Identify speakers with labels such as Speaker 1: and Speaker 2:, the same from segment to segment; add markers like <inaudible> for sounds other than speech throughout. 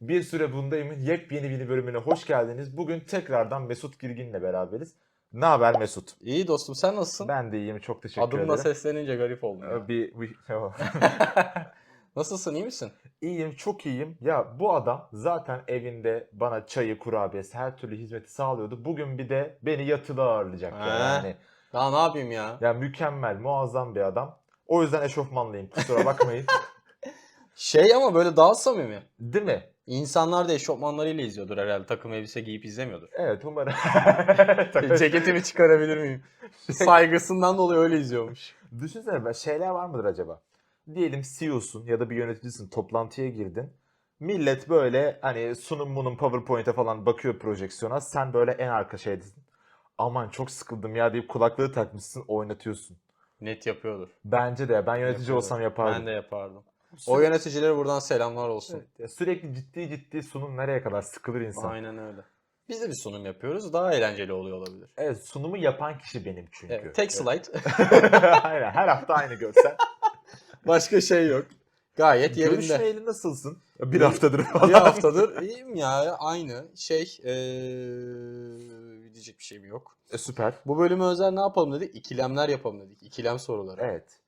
Speaker 1: Bir süre bundayımın yepyeni bir bölümüne hoş geldiniz. Bugün tekrardan Mesut Girgin'le beraberiz. Ne haber Mesut?
Speaker 2: İyi dostum sen nasılsın?
Speaker 1: Ben de iyiyim çok teşekkür
Speaker 2: Adımla
Speaker 1: ederim.
Speaker 2: seslenince garip oldum. ya.
Speaker 1: Ee, Bir, bir- <laughs> <laughs>
Speaker 2: Nasılsın iyi misin?
Speaker 1: İyiyim çok iyiyim. Ya bu adam zaten evinde bana çayı, kurabiyesi her türlü hizmeti sağlıyordu. Bugün bir de beni yatılı ağırlayacak ya
Speaker 2: He.
Speaker 1: yani.
Speaker 2: Daha ne yapayım ya?
Speaker 1: Ya mükemmel, muazzam bir adam. O yüzden eşofmanlıyım kusura bakmayın. <laughs>
Speaker 2: Şey ama böyle daha samimi.
Speaker 1: Değil mi?
Speaker 2: İnsanlar da eşofmanlarıyla izliyordur herhalde. Takım elbise giyip izlemiyordur.
Speaker 1: Evet umarım. <laughs>
Speaker 2: Ceketimi çıkarabilir miyim? <laughs> Saygısından dolayı öyle izliyormuş.
Speaker 1: Düşünsene ben- şeyler var mıdır acaba? Diyelim CEO'sun ya da bir yöneticisin toplantıya girdin. Millet böyle hani sunum bunun PowerPoint'e falan bakıyor projeksiyona. Sen böyle en arka şeydesin. Aman çok sıkıldım ya deyip kulaklığı takmışsın oynatıyorsun.
Speaker 2: Net yapıyordur.
Speaker 1: Bence de ben yönetici
Speaker 2: Yapıyordur.
Speaker 1: olsam yapardım.
Speaker 2: Ben de yapardım. O yöneticilere buradan selamlar olsun.
Speaker 1: Evet, ya sürekli ciddi ciddi sunum nereye kadar sıkılır insan.
Speaker 2: Aynen öyle. Biz de bir sunum yapıyoruz. Daha eğlenceli oluyor olabilir.
Speaker 1: Evet sunumu yapan kişi benim çünkü.
Speaker 2: Evet, tek slide. <laughs>
Speaker 1: Aynen her hafta aynı görsel. <laughs>
Speaker 2: Başka şey yok. Gayet yerinde.
Speaker 1: Görüşmeyeli nasılsın? Bir haftadır falan.
Speaker 2: bir haftadır iyiyim ya aynı şey ee, diyecek bir şeyim yok.
Speaker 1: E, süper.
Speaker 2: Bu bölümü özel ne yapalım dedik? İkilemler yapalım dedik. İkilem soruları.
Speaker 1: Evet.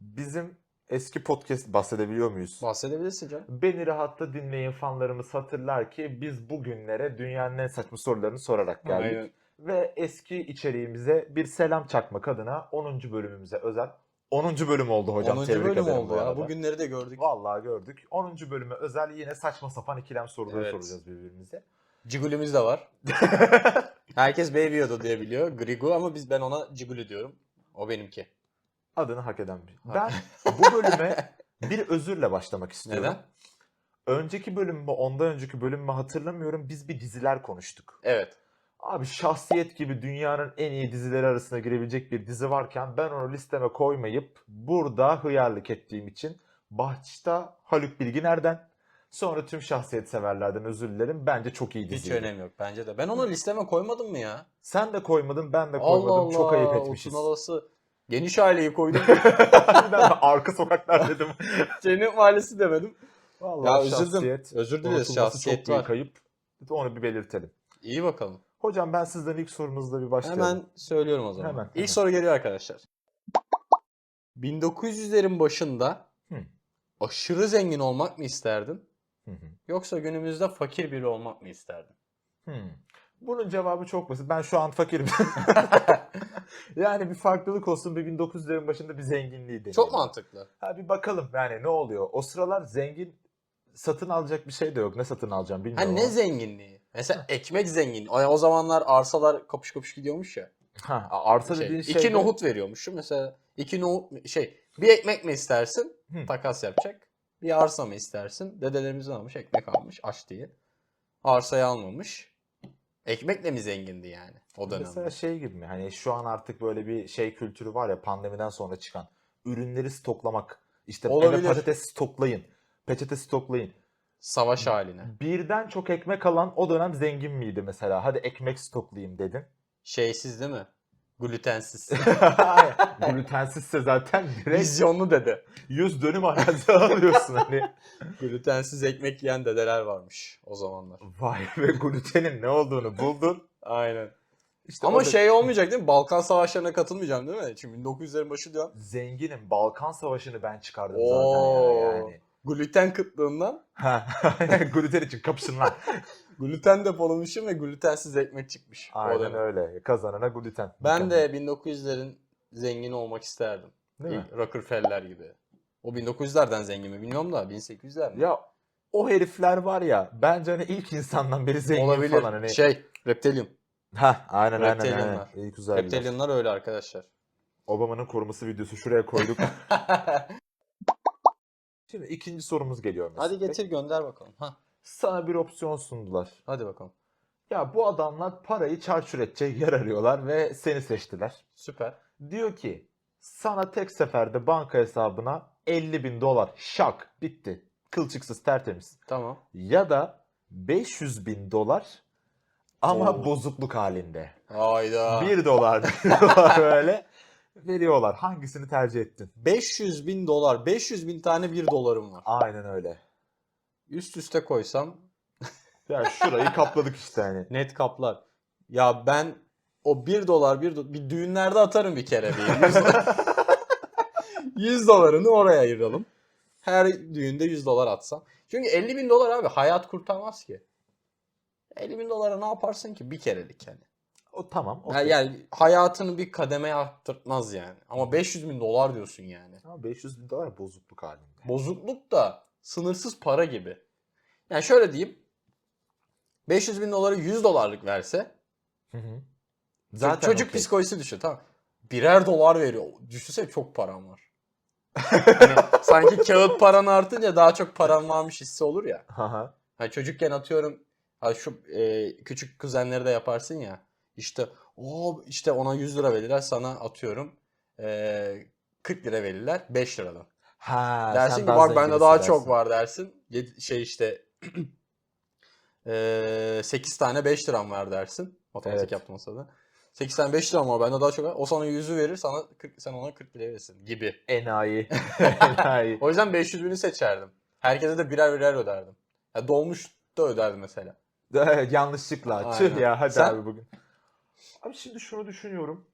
Speaker 1: Bizim eski podcast bahsedebiliyor muyuz?
Speaker 2: Bahsedebilirsin canım.
Speaker 1: Beni rahatla dinleyin fanlarımız hatırlar ki biz bugünlere dünyanın en saçma sorularını sorarak geldik.
Speaker 2: Aynen.
Speaker 1: Ve eski içeriğimize bir selam çakmak adına 10. bölümümüze özel 10. bölüm oldu hocam.
Speaker 2: 10.
Speaker 1: Tebrik
Speaker 2: bölüm oldu
Speaker 1: bu
Speaker 2: ya.
Speaker 1: arada.
Speaker 2: Bugünleri de gördük.
Speaker 1: Vallahi gördük. 10. bölüme özel yine saçma sapan ikilem soruları
Speaker 2: Evet.
Speaker 1: soracağız birbirimize.
Speaker 2: Cigulimiz de var. <laughs> Herkes Baby Yoda diye biliyor. Grigu ama biz ben ona Ciguli diyorum. O benimki.
Speaker 1: Adını hak eden bir. Ben bu bölüme bir özürle başlamak istiyorum.
Speaker 2: Neden?
Speaker 1: Önceki bölüm mü ondan önceki bölüm mü hatırlamıyorum. Biz bir diziler konuştuk.
Speaker 2: Evet.
Speaker 1: Abi şahsiyet gibi dünyanın en iyi dizileri arasına girebilecek bir dizi varken ben onu listeme koymayıp burada hıyarlık ettiğim için başta Haluk Bilginer'den sonra tüm şahsiyet severlerden özür dilerim. Bence çok iyi dizi.
Speaker 2: Hiç önemi yok bence de. Ben onu listeme koymadım mı ya?
Speaker 1: Sen de koymadın ben de
Speaker 2: Allah
Speaker 1: koymadım.
Speaker 2: Allah.
Speaker 1: çok ayıp etmişiz.
Speaker 2: Otun havası. Geniş aileyi koydum. <laughs>
Speaker 1: Arka sokaklar dedim. <laughs>
Speaker 2: Cennet mahallesi demedim.
Speaker 1: Vallahi
Speaker 2: Ya üzüldüm.
Speaker 1: şahsiyet.
Speaker 2: Özür dileriz şahsiyet
Speaker 1: çok
Speaker 2: var.
Speaker 1: kayıp. Onu bir belirtelim.
Speaker 2: İyi bakalım.
Speaker 1: Hocam ben sizden ilk sorunuzla bir başlayalım.
Speaker 2: Hemen söylüyorum o zaman.
Speaker 1: Hemen,
Speaker 2: İlk
Speaker 1: hemen.
Speaker 2: soru geliyor arkadaşlar. 1900'lerin başında
Speaker 1: Hı.
Speaker 2: aşırı zengin olmak mı isterdin?
Speaker 1: Hı hı.
Speaker 2: Yoksa günümüzde fakir biri olmak mı isterdin?
Speaker 1: Hmm. Bunun cevabı çok basit. Ben şu an fakirim. <laughs> yani bir farklılık olsun bir 1900'lerin başında bir zenginliği deneyelim.
Speaker 2: Çok mantıklı.
Speaker 1: Ha bir bakalım yani ne oluyor. O sıralar zengin satın alacak bir şey de yok. Ne satın alacağım
Speaker 2: Ha
Speaker 1: bilmiyorum.
Speaker 2: ne
Speaker 1: ama.
Speaker 2: zenginliği? Mesela ekmek zengin. O, o zamanlar arsalar kapış kapış gidiyormuş ya.
Speaker 1: Ha, arsa
Speaker 2: Şey,
Speaker 1: dediğin şey.
Speaker 2: iki nohut veriyormuş. Mesela iki nohut şey bir ekmek mi istersin?
Speaker 1: Hı.
Speaker 2: Takas yapacak. Bir arsa mı istersin? Dedelerimizin almış ekmek almış aç diye. Arsayı almamış. Ekmekle mi zengindi yani o dönemde?
Speaker 1: Mesela şey gibi mi? Hani şu an artık böyle bir şey kültürü var ya pandemiden sonra çıkan. Ürünleri stoklamak. İşte
Speaker 2: Olabilir.
Speaker 1: eve patates stoklayın. Peçete stoklayın.
Speaker 2: Savaş haline.
Speaker 1: Birden çok ekmek alan o dönem zengin miydi mesela? Hadi ekmek stoklayayım dedin.
Speaker 2: Şeysiz değil mi? Glutensiz. <laughs>
Speaker 1: Glutensizse zaten direkt
Speaker 2: Vizyonlu dede.
Speaker 1: 100 dönüm arazi alıyorsun hani.
Speaker 2: Glutensiz ekmek yiyen dedeler varmış o zamanlar.
Speaker 1: Vay be glutenin ne olduğunu buldun.
Speaker 2: Aynen.
Speaker 1: İşte
Speaker 2: Ama
Speaker 1: o da-
Speaker 2: şey olmayacak değil mi? Balkan savaşlarına katılmayacağım değil mi? Çünkü 1900'lerin başı diyor.
Speaker 1: Zenginim. Balkan Savaşı'nı ben çıkardım
Speaker 2: Oo.
Speaker 1: zaten ya yani.
Speaker 2: Gluten kıtlığından
Speaker 1: Ha, <laughs> gluten için kapışın lan. <laughs>
Speaker 2: gluten depolamışım ve glutensiz ekmek çıkmış.
Speaker 1: Aynen öyle. Kazanana gluten.
Speaker 2: Ben
Speaker 1: Mükemmel.
Speaker 2: de 1900'lerin zengin olmak isterdim.
Speaker 1: Değil mi?
Speaker 2: Rockefeller gibi. O 1900'lerden zengin mi bilmiyorum da 1800'ler mi?
Speaker 1: Ya o herifler var ya bence hani ilk insandan beri zengin
Speaker 2: Olabilir.
Speaker 1: falan hani.
Speaker 2: Şey, reptilian.
Speaker 1: Ha aynen aynen aynen. İlk uzaylılar.
Speaker 2: Reptilianlar öyle arkadaşlar.
Speaker 1: Obama'nın koruması videosu şuraya koyduk. <laughs> Şimdi ikinci sorumuz geliyor mesela.
Speaker 2: Hadi getir gönder bakalım. Ha,
Speaker 1: Sana bir opsiyon sundular.
Speaker 2: hadi bakalım.
Speaker 1: Ya bu adamlar parayı çarçur edecek yer arıyorlar ve seni seçtiler.
Speaker 2: Süper.
Speaker 1: Diyor ki sana tek seferde banka hesabına 50 bin dolar şak bitti. Kılçıksız tertemiz.
Speaker 2: Tamam.
Speaker 1: Ya da 500 bin dolar ama
Speaker 2: Oo.
Speaker 1: bozukluk halinde.
Speaker 2: Hayda.
Speaker 1: 1 dolar, <laughs> 1 dolar böyle veriyorlar. Hangisini tercih ettin?
Speaker 2: 500 bin dolar. 500 bin tane 1 dolarım var.
Speaker 1: Aynen öyle.
Speaker 2: Üst üste koysam
Speaker 1: Yani şurayı kapladık işte hani. <laughs>
Speaker 2: Net kaplar. Ya ben o 1 dolar bir, do- bir düğünlerde atarım bir kere bir 100, 100 <laughs> dolarını oraya ayıralım. Her düğünde 100 dolar atsam. Çünkü 50 bin dolar abi hayat kurtarmaz ki. 50 bin dolara ne yaparsın ki bir kerelik yani.
Speaker 1: O tamam.
Speaker 2: Yani,
Speaker 1: okey.
Speaker 2: yani hayatını bir kademeye arttırtmaz yani. Ama 500 bin dolar diyorsun yani.
Speaker 1: Ama 500 bin dolar bozukluk halinde.
Speaker 2: Bozukluk da sınırsız para gibi. Yani şöyle diyeyim. 500 bin doları 100 dolarlık verse
Speaker 1: Hı hı.
Speaker 2: Zaten çocuk
Speaker 1: okey.
Speaker 2: psikolojisi düşün tamam. Birer dolar veriyor. Düşünsene çok param var. <laughs> hani sanki kağıt paran artınca daha çok paran varmış hissi olur ya.
Speaker 1: Haha.
Speaker 2: Hani çocukken atıyorum ha şu e, küçük kuzenleri de yaparsın ya. İşte o işte ona 100 lira verirler sana atıyorum e, 40 lira verirler 5 liradan.
Speaker 1: Ha,
Speaker 2: dersin ki bak bende daha
Speaker 1: hissedersin.
Speaker 2: çok var dersin. Şey işte <clears throat> eee 8 tane 5 liram var dersin. Matematik
Speaker 1: Evet.
Speaker 2: yaptım sırada. 8 tane 5 liram var bende daha çok var. O sana 100'ü verir sana 40, sen ona 40 lira verirsin gibi.
Speaker 1: Enayi. <laughs> Enayi.
Speaker 2: O yüzden 500 bini seçerdim. Herkese de birer birer öderdim. Ya dolmuş da öderdim mesela.
Speaker 1: Evet, Yanlışlıkla.
Speaker 2: Aynen.
Speaker 1: Tüh ya hadi
Speaker 2: Sen?
Speaker 1: abi bugün. Abi şimdi şunu düşünüyorum.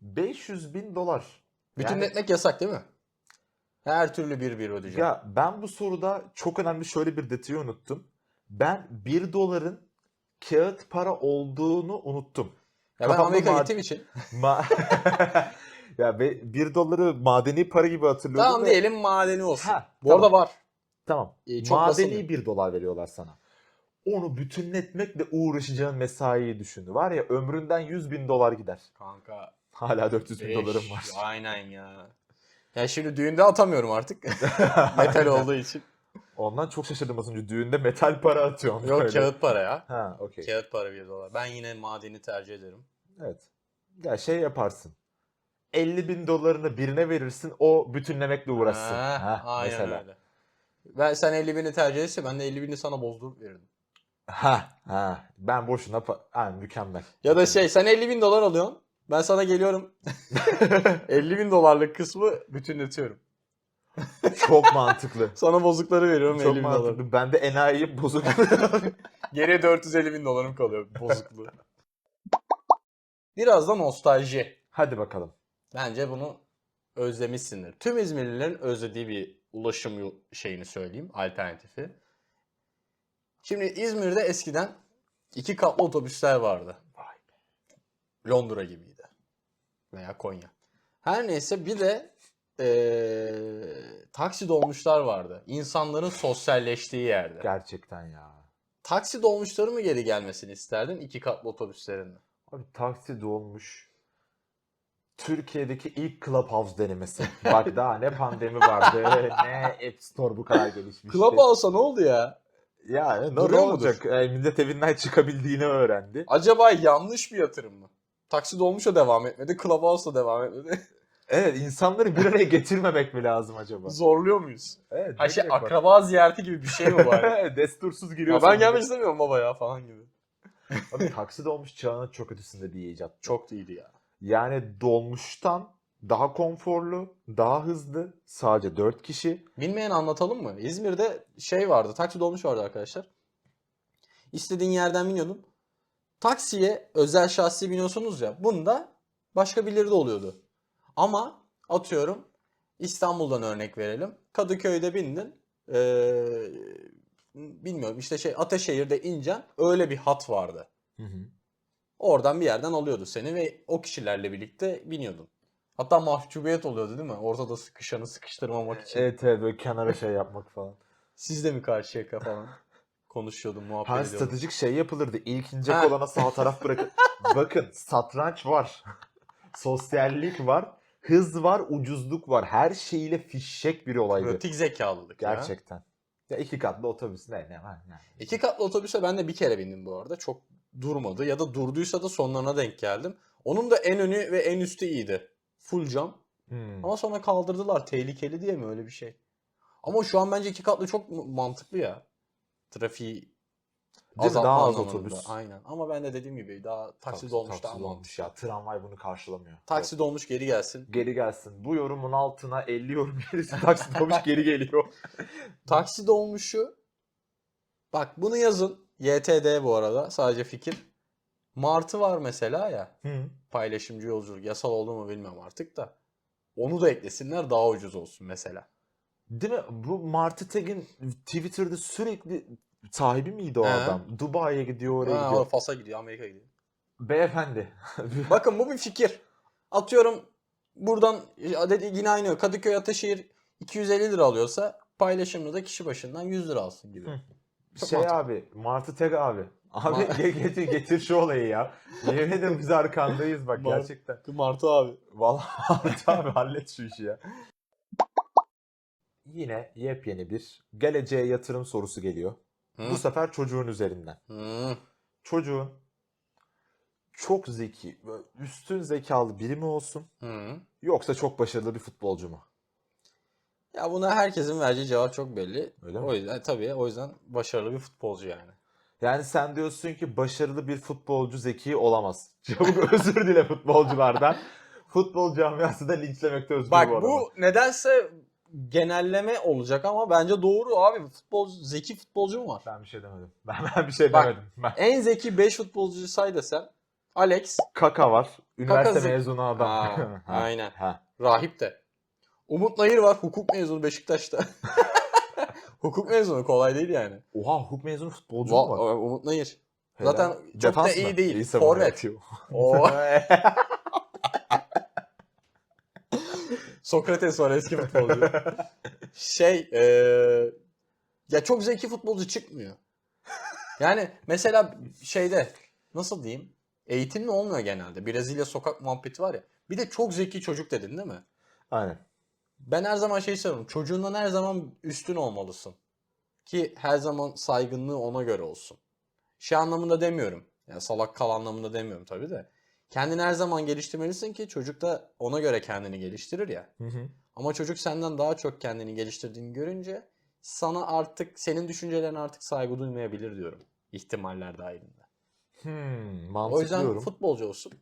Speaker 1: 500 bin dolar.
Speaker 2: Bütün
Speaker 1: Yani-
Speaker 2: etmek yasak değil mi? Her türlü bir bir ödeyeceğim.
Speaker 1: Ya ben bu soruda çok önemli şöyle bir detayı unuttum. Ben 1 doların kağıt para olduğunu unuttum.
Speaker 2: Ya ben
Speaker 1: kafamda
Speaker 2: Amerika
Speaker 1: mad-
Speaker 2: gittiğim için. <laughs>
Speaker 1: Ma <laughs> ya 1 doları madeni para gibi hatırlıyordum.
Speaker 2: Tamam
Speaker 1: ve-
Speaker 2: diyelim madeni olsun.
Speaker 1: Ha,
Speaker 2: Bu arada var.
Speaker 1: Tamam.
Speaker 2: Ee, çok
Speaker 1: madeni
Speaker 2: basılmıyor.
Speaker 1: 1 dolar veriyorlar sana. Onu bütünletmekle uğraşacağın mesaiyi düşün. Var ya ömründen 100 bin dolar gider.
Speaker 2: Kanka
Speaker 1: Hala 400 bin
Speaker 2: Beş,
Speaker 1: dolarım var. <laughs>
Speaker 2: Aynen ya. Ya şimdi düğünde atamıyorum artık. <laughs> Metal olduğu için.
Speaker 1: Ondan çok şaşırdım az önce. Düğünde metal para atıyorum.
Speaker 2: Yok
Speaker 1: böyle.
Speaker 2: kağıt para ya.
Speaker 1: Ha okey.
Speaker 2: Kağıt para 1 dolar. Ben yine madeni tercih ederim.
Speaker 1: Evet. Ya şey yaparsın. 50 bin dolarını birine verirsin o bütünlemekle uğraşsın.
Speaker 2: Ha,
Speaker 1: Ha,
Speaker 2: aynen
Speaker 1: mesela.
Speaker 2: öyle. Ben sen 50 bini tercih etse ben de 50 bini sana bozdurup verirdim.
Speaker 1: Ha, ha. Ben boşuna pa- ha, mükemmel.
Speaker 2: Ya da şey sen 50 bin dolar alıyorsun. Ben sana geliyorum <laughs> 50 bin dolarlık kısmı bütünletiyorum.
Speaker 1: Çok mantıklı. <laughs>
Speaker 2: Sana bozukları veriyorum
Speaker 1: Çok
Speaker 2: 50 bin dolar.
Speaker 1: mantıklı. Ben de enayi bozuk. <laughs>
Speaker 2: Geriye 450 bin dolarım kalıyor bozukluğu. Biraz da nostalji.
Speaker 1: Hadi bakalım.
Speaker 2: Bence bunu özlemişsindir. Tüm İzmirlilerin özlediği bir ulaşım yol- şeyini söyleyeyim, alternatifi. Şimdi İzmir'de eskiden iki katlı otobüsler vardı. Londra gibiydi. Veya Konya. Her neyse bir de eee taksi dolmuşlar vardı. İnsanların sosyalleştiği yerde.
Speaker 1: Gerçekten ya.
Speaker 2: Taksi dolmuşları mı geri gelmesini isterdin iki katlı otobüslerin?
Speaker 1: Abi taksi dolmuş. Türkiye'deki ilk Clubhouse denemesi. Bak daha ne pandemi vardı, ne App Store bu kadar gelişmişti.
Speaker 2: Clubhouse'a ne oldu ya?
Speaker 1: Ya ne
Speaker 2: Duruyor
Speaker 1: olacak? E, millet evinden çıkabildiğini öğrendi.
Speaker 2: Acaba yanlış bir yatırım mı? Taksi dolmuşa devam etmedi, Clubhouse'a devam etmedi. <laughs>
Speaker 1: Evet insanları bir araya getirmemek mi lazım acaba?
Speaker 2: Zorluyor muyuz?
Speaker 1: Evet. Ne
Speaker 2: şey akraba ziyareti gibi bir şey mi var? <laughs>
Speaker 1: Destursuz
Speaker 2: ya
Speaker 1: giriyorsun.
Speaker 2: ben gelmek istemiyorum baba ya falan gibi.
Speaker 1: Abi taksi dolmuş çağının çok ötesinde bir icat.
Speaker 2: Çok iyiydi ya.
Speaker 1: Yani dolmuştan daha konforlu, daha hızlı, sadece 4 kişi.
Speaker 2: Bilmeyen anlatalım mı? İzmir'de şey vardı, taksi dolmuş vardı arkadaşlar. İstediğin yerden biniyordun. Taksiye özel şahsi biniyorsunuz ya. Bunda başka birileri de oluyordu. Ama atıyorum İstanbul'dan örnek verelim. Kadıköy'de bindin. Ee, bilmiyorum işte şey Ataşehir'de ineceksin. Öyle bir hat vardı. Oradan bir yerden alıyordu seni ve o kişilerle birlikte biniyordun. Hatta mahcubiyet oluyordu değil mi? Ortada sıkışanı sıkıştırmamak için.
Speaker 1: Evet evet böyle kenara şey yapmak falan. <laughs>
Speaker 2: Siz de mi karşı yaka falan konuşuyordun, muhabbet
Speaker 1: Ha
Speaker 2: ediyordun.
Speaker 1: stratejik şey yapılırdı. İlk inecek
Speaker 2: Ha.
Speaker 1: olana sağ taraf bırakın. <laughs> Bakın satranç var. <laughs> Sosyallik var. Hız var, ucuzluk var. Her şeyiyle fişek bir olaydı.
Speaker 2: Pratik zekalılık ya.
Speaker 1: Gerçekten. Ya iki katlı otobüs ne ne var ne.
Speaker 2: İki katlı otobüse ben de bir kere bindim bu arada. Çok durmadı ya da durduysa da sonlarına denk geldim. Onun da en önü ve en üstü iyiydi. Full cam.
Speaker 1: Hmm.
Speaker 2: Ama sonra kaldırdılar. Tehlikeli diye mi öyle bir şey? Ama şu an bence iki katlı çok mantıklı ya. Trafiği azaltma
Speaker 1: Daha az otobüs.
Speaker 2: Aynen. Ama ben de dediğim gibi daha taksi,
Speaker 1: Taksi-
Speaker 2: dolmuş
Speaker 1: taksi
Speaker 2: daha
Speaker 1: dolmuş ya. Tramvay bunu karşılamıyor.
Speaker 2: Taksi dolmuş geri gelsin.
Speaker 1: Geri gelsin. Bu yorumun altına 50 yorum gelirse <laughs> taksi dolmuş geri geliyor. <laughs>
Speaker 2: Taksi dolmuşu bak bunu yazın YTD bu arada sadece fikir. Martı var mesela ya.
Speaker 1: Hı.
Speaker 2: Paylaşımcı yolculuk. Yasal oldu mu bilmiyorum artık da. Onu da eklesinler daha ucuz olsun mesela.
Speaker 1: Değil mi? Bu Marty Teg'in Twitter'da sürekli sahibi miydi o
Speaker 2: He.
Speaker 1: adam? Dubai'ye gidiyor, oraya
Speaker 2: Ha,
Speaker 1: gidiyor.
Speaker 2: Fas'a gidiyor, Amerika gidiyor.
Speaker 1: Beyefendi. <laughs>
Speaker 2: Bakın bu bir fikir. Atıyorum buradan adet yine aynı Kadıköy Ataşehir 250 lira alıyorsa paylaşımda da kişi başından 100 lira alsın gibi.
Speaker 1: Hı.
Speaker 2: Çok
Speaker 1: şey
Speaker 2: mantıklı.
Speaker 1: abi, Marty Teg abi. Abi getir, getir şu olayı ya. Yemin ederim biz arkandayız bak
Speaker 2: Mar-
Speaker 1: gerçekten.
Speaker 2: Martı abi.
Speaker 1: Vallahi <laughs> Marty abi hallet şu işi ya. Yine yepyeni bir geleceğe yatırım sorusu geliyor.
Speaker 2: Hı.
Speaker 1: Bu sefer çocuğun üzerinden.
Speaker 2: Hı.
Speaker 1: Çocuğun çok zeki, üstün zekalı biri mi olsun
Speaker 2: Hı.
Speaker 1: yoksa çok başarılı bir futbolcu mu?
Speaker 2: Ya buna herkesin vereceği cevap çok belli.
Speaker 1: Öyle mi?
Speaker 2: o yüzden tabii o yüzden başarılı bir futbolcu yani.
Speaker 1: Yani sen diyorsun ki başarılı bir futbolcu zeki olamaz. <laughs> Çabuk özür dile futbolculardan. Futbol camiası da linçlemekte özgür
Speaker 2: Bak
Speaker 1: bu adamı.
Speaker 2: bu nedense genelleme olacak ama bence doğru abi. Futbol zeki futbolcu mu var?
Speaker 1: Ben bir şey demedim. <laughs> Ben, ben bir şey
Speaker 2: Bak.
Speaker 1: demedim. Ben,
Speaker 2: En zeki 5 futbolcuyu say desen Alex,
Speaker 1: Kaka var. Üniversite
Speaker 2: zeki.
Speaker 1: mezunu adam.
Speaker 2: Aa, <laughs>
Speaker 1: Ha,
Speaker 2: aynen.
Speaker 1: Ha.
Speaker 2: Rahip de. Umut Nayır var. Hukuk mezunu Beşiktaş'ta. Hukuk mezunu kolay değil yani.
Speaker 1: Oha hukuk mezunu futbolcu mu var?
Speaker 2: Va- Umut Nayır.
Speaker 1: Helal.
Speaker 2: zaten çok da
Speaker 1: Defans
Speaker 2: iyi
Speaker 1: mı?
Speaker 2: değil.
Speaker 1: savunma
Speaker 2: Forvet.
Speaker 1: yapıyor.
Speaker 2: Oo. <laughs> Sokrates var eski futbolcu. şey eee, ya çok zeki futbolcu çıkmıyor. Yani mesela şeyde nasıl diyeyim eğitimli olmuyor genelde. Brezilya sokak muhabbeti var ya. Bir de çok zeki çocuk dedin değil mi?
Speaker 1: Aynen.
Speaker 2: Ben her zaman şey söylüyorum. Çocuğundan her zaman üstün olmalısın. Ki her zaman saygınlığı ona göre olsun. Şey anlamında demiyorum. Yani salak kal anlamında demiyorum tabii de. Kendini her zaman geliştirmelisin ki çocuk da ona göre kendini geliştirir ya.
Speaker 1: Hı hı.
Speaker 2: Ama çocuk senden daha çok kendini geliştirdiğini görünce sana artık senin düşüncelerine artık saygı duymayabilir diyorum. İhtimaller dahilinde.
Speaker 1: Hmm,
Speaker 2: O yüzden futbolcu olsun.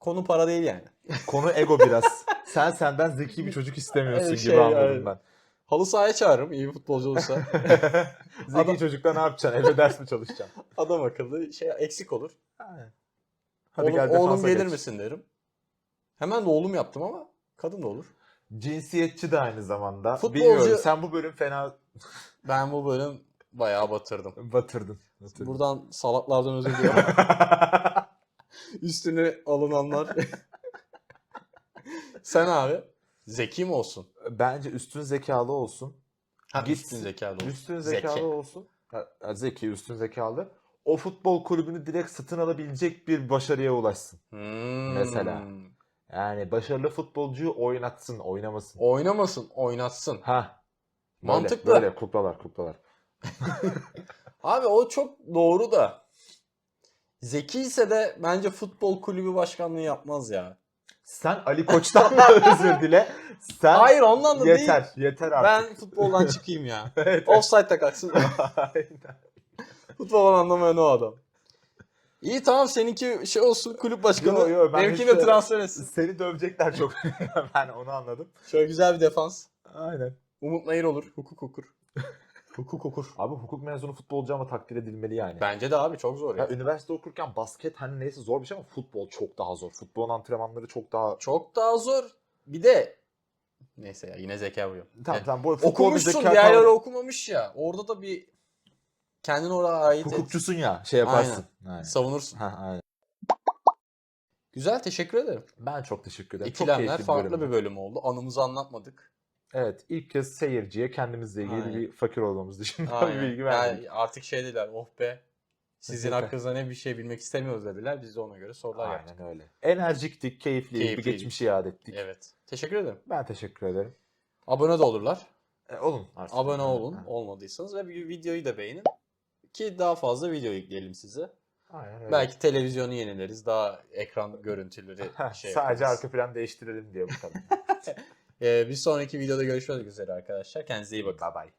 Speaker 2: Konu para değil yani.
Speaker 1: Konu ego biraz. <laughs> Sen senden zeki bir çocuk istemiyorsun gibi
Speaker 2: şey,
Speaker 1: anladım
Speaker 2: evet.
Speaker 1: ben.
Speaker 2: Halı sahaya çağırırım iyi bir futbolcu olursa. <laughs> <laughs>
Speaker 1: zeki
Speaker 2: Adam-
Speaker 1: çocukla ne yapacaksın? Evde ders mi çalışacaksın? <laughs>
Speaker 2: Adam akıllı şey eksik olur.
Speaker 1: Aynen.
Speaker 2: oğlum,
Speaker 1: defansa
Speaker 2: oğlum gelir
Speaker 1: geç.
Speaker 2: misin derim. Hemen de oğlum yaptım ama kadın da olur.
Speaker 1: Cinsiyetçi de aynı zamanda.
Speaker 2: Futbolcu-
Speaker 1: Bilmiyorum. Sen bu bölüm fena
Speaker 2: Ben bu bölüm bayağı batırdım.
Speaker 1: batırdın. batırdın.
Speaker 2: Buradan salaklardan özür diliyorum. Üstüne alınanlar. Sen abi zeki mi olsun?
Speaker 1: Bence üstün zekalı olsun.
Speaker 2: Ha,
Speaker 1: Gitsin.
Speaker 2: üstün zekalı olsun.
Speaker 1: Üstün
Speaker 2: Zeki.
Speaker 1: zekalı olsun. Ha, ha, Zeki, üstün zekalı. O futbol kulübünü direkt satın alabilecek bir başarıya ulaşsın.
Speaker 2: Hmm.
Speaker 1: Mesela. Yani başarılı futbolcuyu oynatsın, oynamasın.
Speaker 2: Oynamasın, oynatsın.
Speaker 1: Ha. Böyle,
Speaker 2: Mantıklı.
Speaker 1: Böyle kuklalar, kuklalar. <laughs> <laughs>
Speaker 2: Abi o çok doğru da. Zeki ise de bence futbol kulübü başkanlığı yapmaz ya.
Speaker 1: Sen Ali Koç'tan mı <laughs> özür dile? Sen
Speaker 2: Hayır ondan da değil.
Speaker 1: yeter, yeter artık.
Speaker 2: Ben futboldan çıkayım ya. <laughs>
Speaker 1: Evet.
Speaker 2: Offside'da kalksın. <laughs>
Speaker 1: Aynen.
Speaker 2: Futboldan anlamayan o adam. İyi tamam seninki şey olsun kulüp başkanı.
Speaker 1: Yo, yo, ben
Speaker 2: Benimki de transfer etsin.
Speaker 1: Seni dövecekler çok. ben onu anladım.
Speaker 2: Şöyle güzel bir defans.
Speaker 1: Aynen.
Speaker 2: Umut Nayır olur. Hukuk okur. Hukuk okur.
Speaker 1: Abi hukuk mezunu futbolcu ama takdir edilmeli yani.
Speaker 2: Bence de abi çok zor ya.
Speaker 1: Ya üniversite okurken basket hani neyse zor bir şey ama futbol çok daha zor. Futbolun antrenmanları çok daha...
Speaker 2: Çok daha zor. Bir de neyse ya yine zeka vuruyor.
Speaker 1: Tamam
Speaker 2: Yani
Speaker 1: tamam. Bu
Speaker 2: Okumuşsun
Speaker 1: zeka
Speaker 2: diğerleri okumamış ya. Orada da bir kendini oraya ait et.
Speaker 1: Hukukçusun ya şey yaparsın. Aynen.
Speaker 2: Savunursun.
Speaker 1: Ha, aynen.
Speaker 2: Güzel teşekkür ederim.
Speaker 1: Ben çok teşekkür ederim. çok
Speaker 2: İkilemler
Speaker 1: bir
Speaker 2: farklı bir bölüm oldu. Anımızı anlatmadık.
Speaker 1: Evet ilk kez seyirciye kendimizle ilgili
Speaker 2: Aynen.
Speaker 1: bir fakir olduğumuz dışında <laughs> bir bilgi verdik.
Speaker 2: Yani artık şey dediler oh be. Sizin
Speaker 1: Teşekkür.
Speaker 2: hakkınızda ne bir şey bilmek istemiyoruz dediler. Biz de ona göre sorular yaptık.
Speaker 1: Aynen öyle. Enerjiktik, keyifliydik, bir
Speaker 2: Keyifliydik.
Speaker 1: geçmişi iade ettik.
Speaker 2: Evet. Teşekkür ederim.
Speaker 1: Ben teşekkür ederim.
Speaker 2: Abone de olurlar.
Speaker 1: E, olun artık.
Speaker 2: Abone olun
Speaker 1: ha.
Speaker 2: olmadıysanız ve bir videoyu da beğenin. Ki daha fazla video yükleyelim size.
Speaker 1: Aynen öyle.
Speaker 2: Belki televizyonu yenileriz. Daha ekran görüntüleri şey
Speaker 1: sadece
Speaker 2: yaparız.
Speaker 1: arka plan değiştirelim diye bu kadar. <laughs>
Speaker 2: Ee, bir sonraki videoda görüşmek üzere arkadaşlar. Kendinize iyi bakın.
Speaker 1: bye bye.